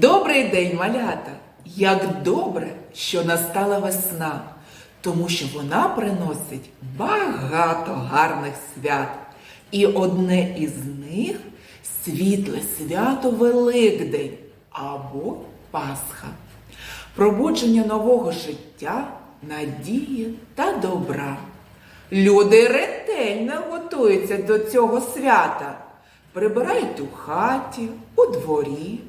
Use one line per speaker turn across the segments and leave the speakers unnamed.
Добрий день, малята! Як добре, що настала весна, тому що вона приносить багато гарних свят. І одне із них світле свято Великдень або Пасха. Пробудження нового життя, надії та добра. Люди ретельно готуються до цього свята. Прибирають у хаті, у дворі,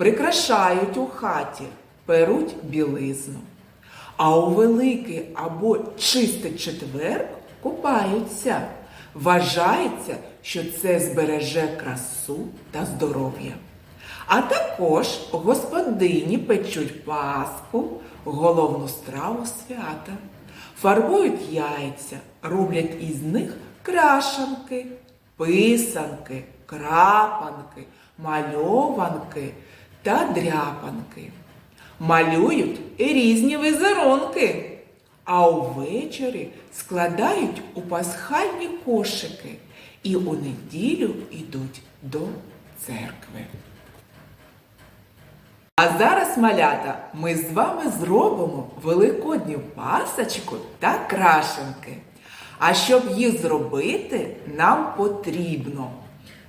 прикрашають у хаті, перуть білизну. А у великий або чистий четвер купаються. Вважається, що це збереже красу та здоров'я. А також господині печуть паску, головну страву свята, фарбують яйця, роблять із них крашанки, писанки, крапанки, мальованки та дряпанки. Малюють різні візерунки, а увечері складають у пасхальні кошики і у неділю йдуть до церкви. А зараз, малята, ми з вами зробимо великодню пасочку та крашенки. А щоб їх зробити, нам потрібно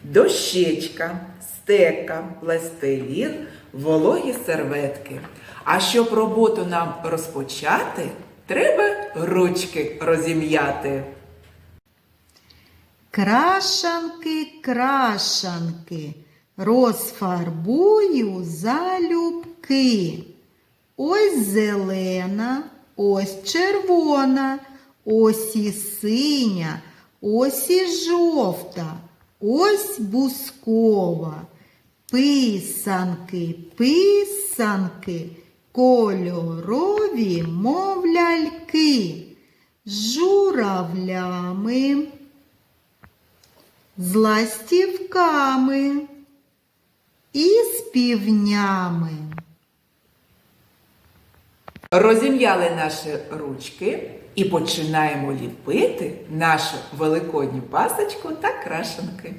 дощечка, стека, пластилін, вологі серветки. А щоб роботу нам розпочати, треба ручки розім'яти.
Крашанки, крашанки, розфарбую залюбки. Ось зелена, ось червона, ось і синя, ось і жовта, ось бускова. Писанки, писанки, кольорові, мов ляльки, журавлями з ластівками і з півнями.
Розім'яли наші ручки і починаємо ліпити нашу великодню пасочку та крашенки.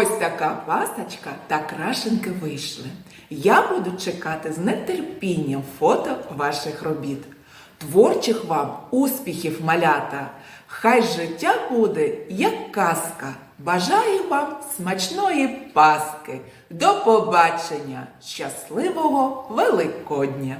Ось така пасочка та крашенки вийшли. Я буду чекати з нетерпінням фото ваших робіт. Творчих вам успіхів, малята! Хай життя буде як казка. Бажаю вам смачної паски. До побачення! Щасливого Великодня!